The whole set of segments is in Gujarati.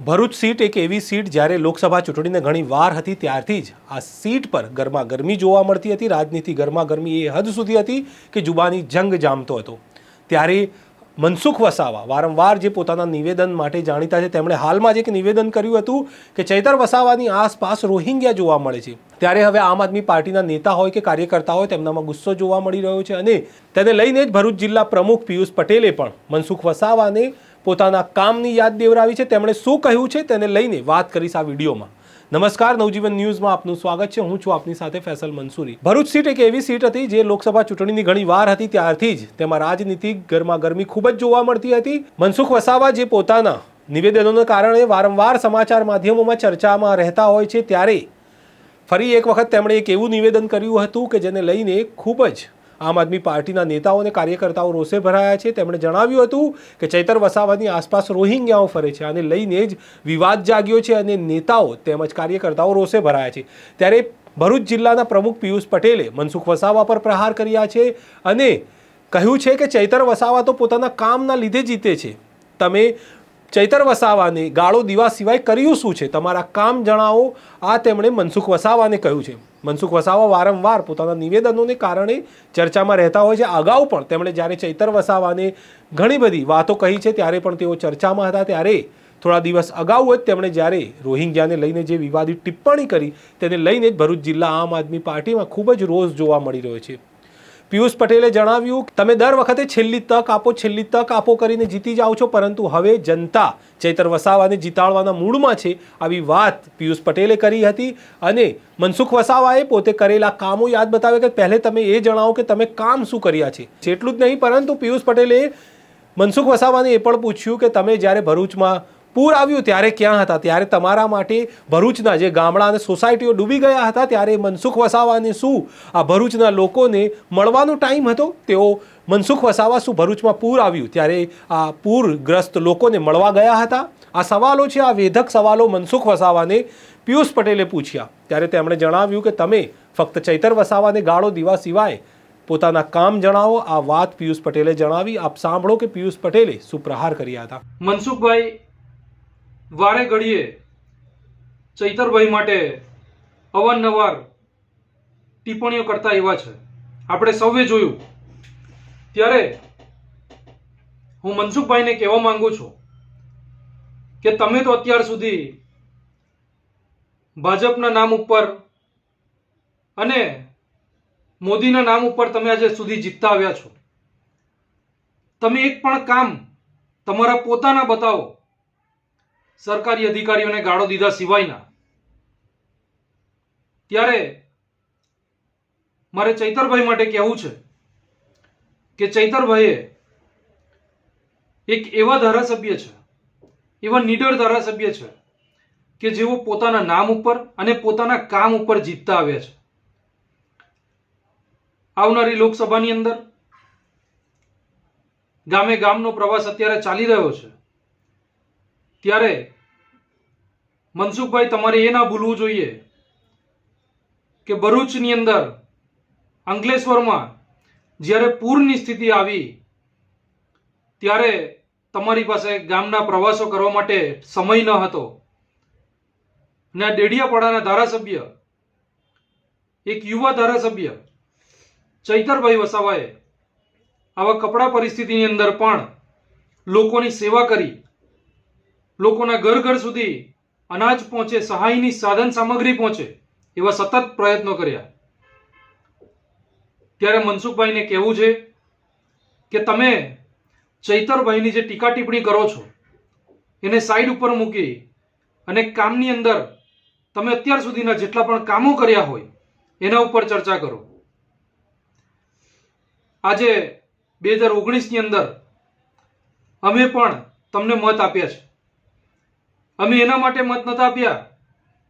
ભરૂચ સીટ એક એવી સીટ જ્યારે લોકસભા ચૂંટણીને ઘણી વાર હતી, ત્યારથી જ આ સીટ પર ગરમા ગરમી જોવા મળતી હતી. રાજનીતિ ગરમા ગરમી એ હદ સુધી હતી કે જુબાની જંગ જામતો હતો. ત્યારે મનસુખ વસાવા વારંવાર જે પોતાના નિવેદન માટે જાણીતા છે, તેમણે હાલમાં જ એક નિવેદન કર્યું હતું કે ચૈતર વસાવાની આસપાસ રોહિંગ્યા જોવા મળે છે. ત્યારે હવે આમ આદમી પાર્ટીના નેતા હોય કે કાર્યકર્તા હોય, તેમનામાં ગુસ્સો જોવા મળી રહ્યો છે અને તેને લઈને જ ભરૂચ જિલ્લા પ્રમુખ પિયુષ પટેલે પણ મનસુખ વસાવાને પોતાના કામની યાદ દેવરાવી છે. તેમણે શું કહ્યું છે તેને લઈને વાત કરીશ આ વિડીયોમાં. નમસ્કાર, નવજીવન ન્યૂઝમાં આપનું સ્વાગત છે. હું છું આપની સાથે ફેસલ મંસૂરી. ભરૂચ સીટ એક એવી સીટ હતી જે લોકસભા ચૂંટણીની ઘણી વાર હતી. ત્યારથી જ તેમાં રાજનીતિ ગરમા ગરમી ખૂબ જ જોવા મળતી હતી. મનસુખ વસાવા જે પોતાના નિવેદનોને કારણે વારંવાર સમાચાર માધ્યમોમાં ચર્ચામાં રહેતા હોય છે, ત્યારે ફરી એક વખત તેમણે એક એવું નિવેદન કર્યું હતું કે જેને લઈને ખૂબ જ આમ આદમી પાર્ટીના નેતાઓ અને કાર્યકર્તાઓ રોષે ભરાયા છે. તેમણે જણાવ્યું હતું કે ચૈતર વસાવાની આસપાસ રોહિંગ્યાઓ ફરે છે આને લઈને જ વિવાદ જાગ્યો છે અને નેતાઓ તેમજ કાર્યકર્તાઓ રોષે ભરાયા છે. ત્યારે ભરૂચ જિલ્લાના પ્રમુખ પિયુષ પટેલે મનસુખ વસાવા પર પ્રહાર કર્યા છે અને કહ્યું છે કે ચૈતર વસાવા તો પોતાના કામના લીધે જીતે છે. તમે ચૈતર વસાવાને ગાળો દીવા સિવાય કર્યું શું છે? તમારા કામ જણાવો. આ તેમણે મનસુખ વસાવાને કહ્યું છે. મનસુખ વસાવા વારંવાર પોતાના નિવેદનોને કારણે ચર્ચામાં રહેતા હોય છે. અગાઉ પણ તેમણે જ્યારે ચૈતર વસાવાને ઘણી બધી વાતો કહી છે, ત્યારે પણ તેઓ ચર્ચામાં હતા. ત્યારે થોડા દિવસ અગાઉ જ તેમણે જ્યારે રોહિંગ્યાને લઈને જે વિવાદિત ટિપ્પણી કરી, તેને લઈને જ ભરૂચ જિલ્લા આમ આદમી પાર્ટીમાં ખૂબ જ રોષ જોવા મળી રહ્યો છે. પિયુષ પટેલે જણાવ્યું તમે દર વખતે છેલ્લી તક આપો, છેલ્લી તક આપો કરીને જીતી જાઓ છો, પરંતુ હવે જનતા ચૈતર વસાવાને જીતાડવાના મૂડમાં છે આવી વાત પિયુષ પટેલે કરી હતી. અને મનસુખ વસાવાએ પોતે કરેલા કામો યાદ બતાવે કે પહેલે તમે એ જણાવો કે તમે કામ શું કર્યા છે. એટલું જ નહીં, પરંતુ પિયુષ પટેલે મનસુખ વસાવાને એ પણ પૂછ્યું કે તમે જ્યારે ભરૂચમાં પૂર આવ્યું ત્યારે ક્યાં હતા? ત્યારે તમારા માટે ભરૂચના જે ગામડા અને સોસાયટીઓ ડૂબી ગયા હતા, ત્યારે મનસુખ વસાવાને શું આ ભરૂચના લોકોને મળવાનો ટાઈમ હતો? તેઓ મનસુખ વસાવા શું ભરૂચમાં પૂર આવ્યું? ત્યારે આ પૂરગ્રસ્ત લોકોને મળવા ગયા હતા? આ સવાલો છે, આ વેધક સવાલો મનસુખ વસાવાને પિયુષ પટેલે પૂછ્યા. ત્યારે તેમણે જણાવ્યું કે તમે ફક્ત ચૈતર વસાવાને ગાળો દીવા સિવાય પોતાના કામ જણાવો. આ વાત પિયુષ પટેલે જણાવી. આપ સાંભળો કે પિયુષ પટેલે શું પ્રહાર કર્યા હતા? મનસુખભાઈ વારે ઘડીએ ચૈતરભાઈ માટે અવારનવાર ટિપ્પણીઓ કરતા એવા છે. આપણે સૌએ જોયું. ત્યારે હું મનસુખભાઈને કહેવા માંગુ છું કે તમે તો અત્યાર સુધી ભાજપના નામ ઉપર અને મોદીના નામ ઉપર તમે આજે સુધી જીતતા આવ્યા છો. તમે એક પણ કામ તમારા પોતાના બતાવો. સરકારી અધિકારીઓને ગાળો દીધા સિવાયના. ત્યારે મારે ચૈતરભાઈ માટે કહેવું છે કે ચૈતરભાઈએ એક એવા ધારાસભ્ય છે, એવા નીડર ધારાસભ્ય છે કે જેઓ પોતાના નામ ઉપર અને પોતાના કામ ઉપર જીતતા આવ્યા છે. આવનારી લોકસભાની અંદર ગામે ગામનો પ્રવાસ અત્યારે ચાલી રહ્યો છે. ત્યારે મનસુખભાઈ, તમારે એ ના ભૂલવું જોઈએ કે ભરૂચની અંદર, અંકલેશ્વરમાં જ્યારે પૂરની સ્થિતિ આવી, ત્યારે તમારી પાસે ગામના પ્રવાસો કરવા માટે સમય ન હતો. ને ડેડિયાપાડાના ધારાસભ્ય, એક યુવા ધારાસભ્ય, ચૈતરભાઈ વસાવાએ આવા કપડા પરિસ્થિતિની અંદર પણ લોકોની સેવા કરી લોકોના ઘર ઘર સુધી અનાજ પહોંચે, સહાયની સાધન સામગ્રી પહોંચે એવા સતત પ્રયત્નો કર્યા. ત્યારે મનસુખભાઈને કહેવું છે કે તમે ચૈતરભાઈની જે ટીકા ટિપ્પણી કરો છો, એને સાઈડ ઉપર મૂકી અને કામની અંદર તમે અત્યાર સુધીના જેટલા પણ કામો કર્યા હોય, એના ઉપર ચર્ચા કરો. આજે બે હજાર ઓગણીસની અંદર અમે પણ તમને મત આપ્યા છે. અમે એના માટે મત નતા આપ્યા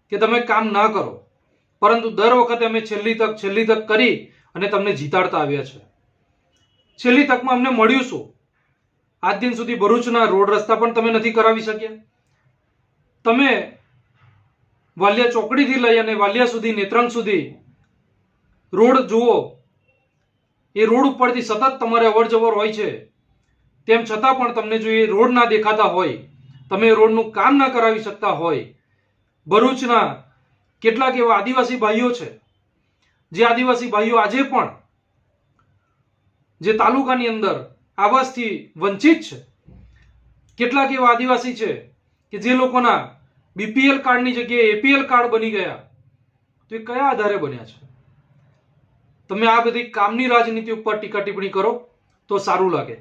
કે તમે કામ ના કરો. પરંતુ દર વખતે અમે છેલ્લી તક છેલ્લી તક કરી અને તમને જીતાડતા આવ્યા છે. છેલ્લી તકમાં અમને મળ્યું શું? આજ દિન સુધી ભરૂચના રોડ રસ્તા પણ તમે નથી કરાવી શક્યા? તમે વાલિયા ચોકડીથી લઈ અને વાલિયા સુધી, નેત્રંગ સુધી રોડ જુઓ. એ રોડ ઉપરથી સતત તમારે અવર જવર હોય છે. તેમ છતાં પણ તમને જો એ રોડ ના દેખાતા હોય તમે રોડનું કામ ના કરાવી શકતા હોય. ભરૂચના કેટલાક એવા આદિવાસી ભાઈઓ છે. જે આદિવાસી ભાઈઓ આજે પણ જે તાલુકાની અંદર આવાસથી વંચિત છે. કેટલાક એવા આદિવાસી છે કે જે લોકોના બીપીએલ કાર્ડની જગ્યાએ એપીએલ કાર્ડ બની ગયા. તો એ કયા આધારે બન્યા છે? તમે આ બધી કામની રાજનીતિ ઉપર ટીકા ટિપ્પણી કરો તો સારું લાગે.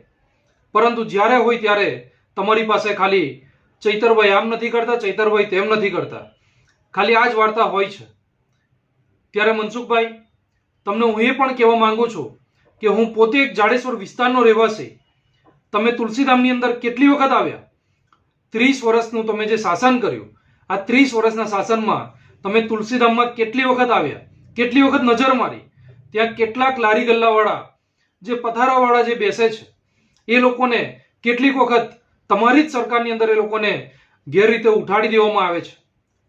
પરંતુ જ્યારે હોય ત્યારે તમારી પાસે ખાલી ચૈતરભાઈ આમ નથી કરતા, ચૈતરભાઈ તેમ નથી કરતા. ખાલી આ જ વાર્તા હોય છે. ત્યારે મનસુખભાઈ, તમને હું એ પણ કહેવા માંગુ છું કે હું પોતે એક જાડેશ્વર વિસ્તારનો રહેવાસી. તમે તુલસીધામની અંદર કેટલી વખત આવ્યા? ત્રીસ વર્ષનું તમે જે શાસન કર્યું, આ ત્રીસ વર્ષના શાસનમાં તમે તુલસીધામમાં કેટલી વખત આવ્યા? કેટલી વખત નજર મારી? ત્યાં કેટલાક લારી ગલ્લાવાળા, જે પથારાવાળા જે બેસે છે, એ લોકોને કેટલીક વખત તમારી જ સરકારની અંદર એ લોકોને ગેરરીતે ઉઠાડી દેવામાં આવે છે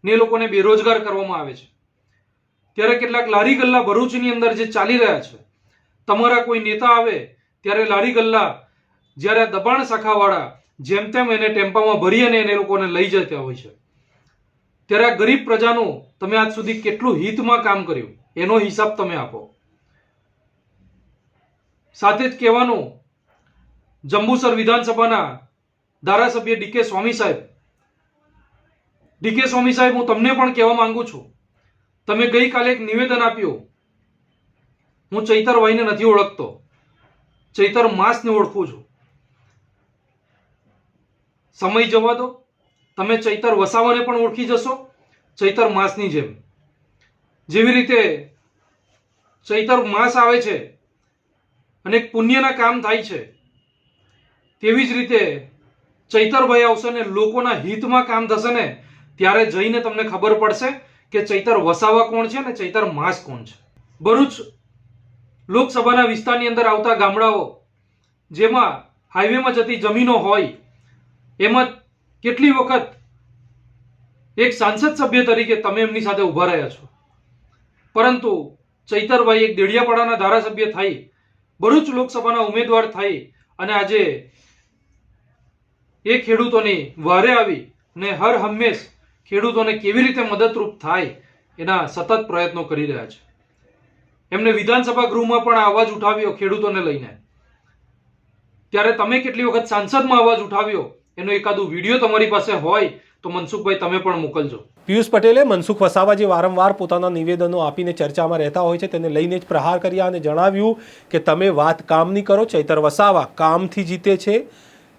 ને એ લોકોને બેરોજગાર કરવામાં આવે છે. ત્યારે કેટલાક લારી ગલ્લા ભરૂચની અંદર જે ચાલી રહ્યા છે, તમારા કોઈ નેતા આવે ત્યારે લારી ગલ્લા જ્યારે દબાણ શાખાવાળા જેમ તેમ એને ટેમ્પામાં ભરી અને એને લોકોને લઈ જતા હોય છે. ત્યારે આ ગરીબ પ્રજાનું તમે આજ સુધી કેટલું હિતમાં કામ કર્યું? એનો હિસાબ તમે આપો. સાથે જ કહેવાનું, જંબુસર વિધાનસભાના ધારાસભ્ય ડીકે સ્વામી સાહેબ. ડીકે સ્વામી સાહેબ, હું તમને પણ કહેવા માંગુ છું. તમે ગઈકાલે એક નિવેદન આપ્યું. હું ચૈતર ચૈતરભાઈને નથી ઓળખતો. ચૈતર માસને ઓળખું છું. સમય જવા દો. તમે ચૈતર વસાવાને પણ ઓળખી જશો. ચૈતર માસની જેમ. જેવી રીતે ચૈતર માસ આવે છે અને પુણ્યના કામ થાય છે, તેવી જ રીતે ચૈતરભાઈ આવશે ને લોકોના હિતમાં કામ થશે ને, ત્યારે જઈને તમને ખબર પડશે કે ચૈતર વસાવા કોણ છે ને ચૈતર માસ કોણ છે. ભરૂચ લોકસભાના વિસ્તારની અંદર આવતા ગામડાઓ, જેમાં હાઈવેમાં જતી જમીનો હોય, એમાં કેટલી વખત એક સાંસદ સભ્ય તરીકે તમે એમની સાથે ઊભા રહ્યા છો? પરંતુ ચૈતરભાઈ એક દેડિયાપાડાના ધારાસભ્ય થઈ, ભરૂચ લોકસભાના ઉમેદવાર થઈ, અને આજે એ ખેડૂતોની વારે આવી ને હર હંમેશ ખેડૂતોને કેવી રીતે મદદરૂપ થાય એના સતત પ્રયત્નો કરી રહ્યા છે. એમને વિધાનસભા ગૃહમાં પણ અવાજ ઉઠાવ્યો ખેડૂતોને લઈને. ત્યારે તમે કેટલી વખત સાંસદમાં અવાજ ઉઠાવ્યો? એનો એકાદું વીડિયો તમારી પાસે હોય તો મનસુખભાઈ તમે પણ મોકલજો. પિયુષ પટેલે મનસુખ વસાવા જે વારંવાર પોતાના નિવેદનો આપીને ચર્ચામાં રહેતા હોય છે તેને લઈને જ પ્રહાર કર્યા અને જણાવ્યું કે તમે વાત કામની કરો, ચૈતર વસાવા કામથી જીતે છે.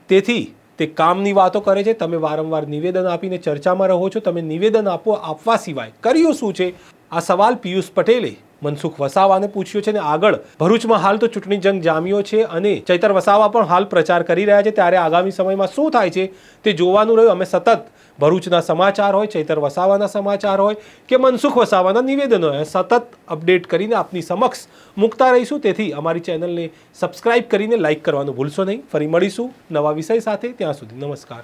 તેથી તે કામની વાતો કરે છે, તમે વારંવાર નિવેદન આપીને ચર્ચામાં રહો છો, તમે નિવેદન આપો, આપવા સિવાય. કર્યું શું છે? આ સવાલ પિયુષ પટેલે મનસુખ વસાવાને પૂછ્યો છે અને આગળ. ભરૂચમાં હાલ તો ચૂંટણી જંગ જામ્યો છે અને ચૈતર વસાવા પણ હાલ પ્રચાર કરી રહ્યા છે. ત્યારે આગામી સમયમાં શું થાય છે તે જોવાનું રહ્યું. અમે સતત ભરૂચના સમાચાર હોય, ચૈતર વસાવાના સમાચાર હોય કે મનસુખ વસાવાના નિવેદનો હોય. સતત અપડેટ કરીને આપની સમક્ષ મૂકતા રહીશું. તેથી અમારી ચેનલને સબસ્ક્રાઇબ કરીને લાઇક કરવાનું ભૂલશો નહીં. ફરી મળીશું નવા વિષય સાથે. ત્યાં સુધી નમસ્કાર.